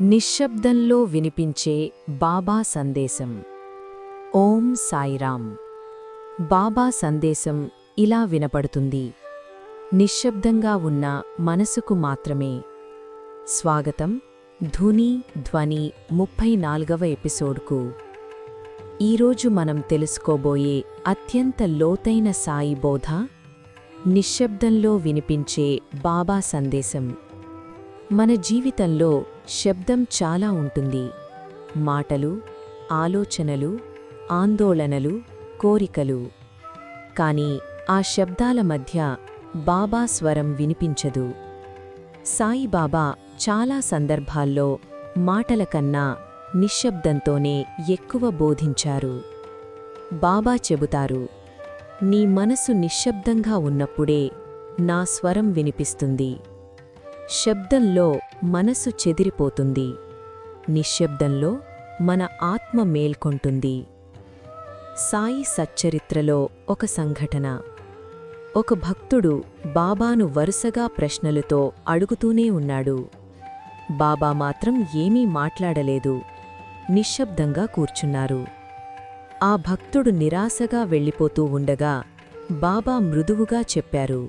నిశ్శబ్దంలో వినిపించే బాబా సందేశం. ఓం సాయిరాం బాబా సందేశం ఇలా వినపడుతుంది. నిశ్శబ్దంగా ఉన్న మనసుకు మాత్రమే. స్వాగతం ధుని ధ్వని ముప్పై నాలుగవ ఎపిసోడ్కు. ఈరోజు మనం తెలుసుకోబోయే అత్యంత లోతైన సాయి బోధ నిశ్శబ్దంలో వినిపించే బాబా సందేశం. మన జీవితంలో శబ్దం చాలా ఉంటుంది. మాటలు ఆలోచనలు ఆందోళనలు కోరికలు. కాని ఆ శబ్దాల మధ్య బాబా స్వరం వినిపించదు. సాయిబాబా చాలా సందర్భాల్లో మాటల కన్నా నిశ్శబ్దంతోనే ఎక్కువ బోధించారు. బాబా చెబుతారు నీ మనసు నిశ్శబ్దంగా ఉన్నప్పుడే నా స్వరం వినిపిస్తుంది. శబ్దంలో మనసు చెదిరిపోతుంది. నిశ్శబ్దంలో మన ఆత్మ మేల్కొంటుంది. సాయి సచ్చరిత్రలో ఒక సంఘటన. ఒక భక్తుడు బాబాను వరుసగా ప్రశ్నలతో అడుగుతూనే ఉన్నాడు. బాబా మాత్రం ఏమీ మాట్లాడలేదు. నిశ్శబ్దంగా కూర్చున్నారు. ఆ భక్తుడు నిరాశగా వెళ్ళిపోతూ ఉండగా బాబా మృదువుగా చెప్పారు.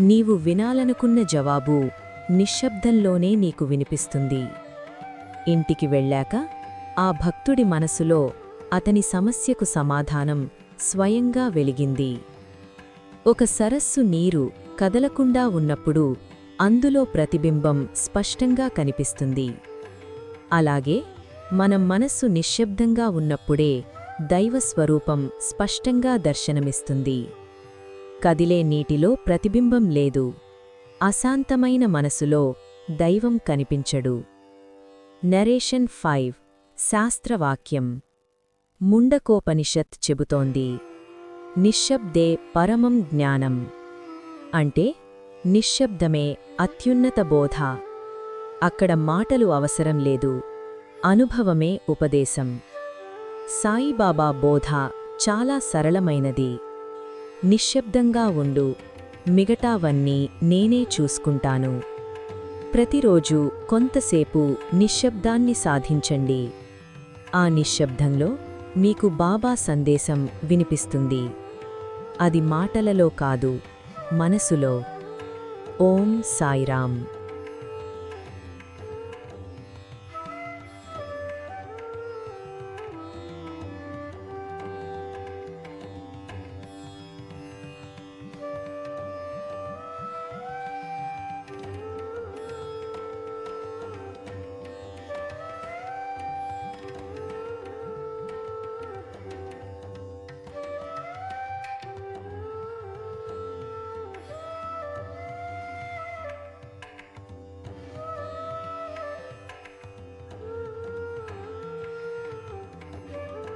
నీవు వినాలనుకున్న జవాబు నిశ్శబ్దంలోనే నీకు వినిపిస్తుంది. ఇంటికి వెళ్ళాక ఆ భక్తుడి మనసులో అతని సమస్యకు సమాధానం స్వయంగా వెలిగింది. ఒక సరస్సు నీరు కదలకుండా ఉన్నప్పుడు అందులో ప్రతిబింబం స్పష్టంగా కనిపిస్తుంది. అలాగే మనం మనస్సు నిశ్శబ్దంగా ఉన్నప్పుడే దైవస్వరూపం స్పష్టంగా దర్శనమిస్తుంది. కదిలే నీటిలో ప్రతిబింబం లేదు. అశాంతమైన మనసులో దైవం కనిపించడు. Narration five శాస్త్రవాక్యం. ముండకోపనిషత్ చెబుతోంది. నిశ్శబ్దే పరమం జ్ఞానం. అంటే నిశ్శబ్దమే అత్యున్నత బోధ. అక్కడ మాటలు అవసరం లేదు. అనుభవమే ఉపదేశం. సాయిబాబా బోధ చాలా సరళమైనది. నిశ్శబ్దంగా ఉండు. మిగతావన్నీ నేనే చూసుకుంటాను. ప్రతిరోజు కొంతసేపు నిశ్శబ్దాన్ని సాధించండి. ఆ నిశ్శబ్దంలో మీకు బాబా సందేశం వినిపిస్తుంది. అది మాటలలో కాదు మనసులో. ఓం సాయిరామ్.